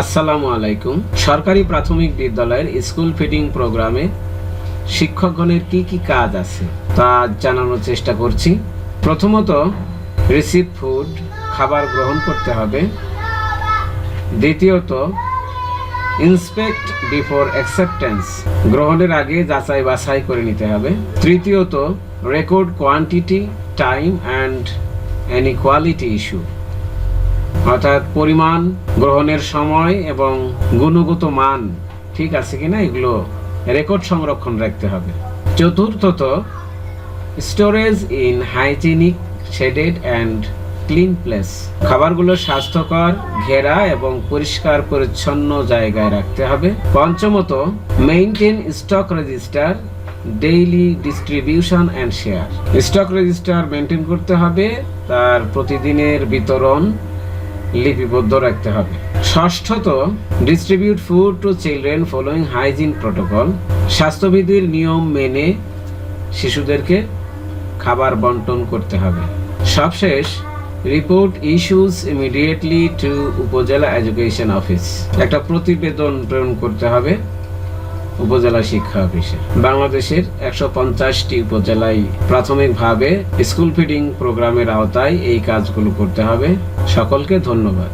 আসসালামু আলাইকুম। সরকারি প্রাথমিক বিদ্যালয়ের স্কুল ফিডিং প্রোগ্রামে শিক্ষকগণের কি কি কাজ আছে তা জানানোর চেষ্টা করছি। প্রথমত রিসিভ ফুড খাবার গ্রহণ করতে হবে। দ্বিতীয়ত ইন্সপেক্ট বিফোর অ্যাকসেপ্টেন্স গ্রহণের আগে যাচাই বাছাই করে নিতে হবে। তৃতীয়ত record quantity time and any quality issue অর্থাৎ পরিমাণ গ্রহণের সময় এবং গুণগত মান ঠিক আছে কিনা এগুলো রেকর্ড সংরক্ষণ রাখতে হবে। চতুর্থত storage in hygienic shaded and clean place খাবারগুলো স্বাস্থ্যকর, ঘেরা এবং পরিষ্কার পরিচ্ছন্ন জায়গায় রাখতে হবে। পঞ্চমত maintain stock register daily distribution and share stock register maintain করতে হবে, তার প্রতিদিনের বিতরণ লিপিবদ্ধ রাখতে হবে। ষষ্ঠত distribute food to children following hygiene protocol স্বাস্থ্যবিধির নিয়ম মেনে শিশুদেরকে খাবার বন্টন করতে হবে। সবশেষ report issues immediately to Upazila education office একটা প্রতিবেদন প্রেরণ করতে হবে। উপজেলা শিক্ষা অফিসের বাংলাদেশের একশো পঞ্চাশটি উপজেলায় প্রাথমিকভাবে স্কুল ফিডিং প্রোগ্রামের আওতায় এই কাজগুলো করতে হবে। সকলকে ধন্যবাদ।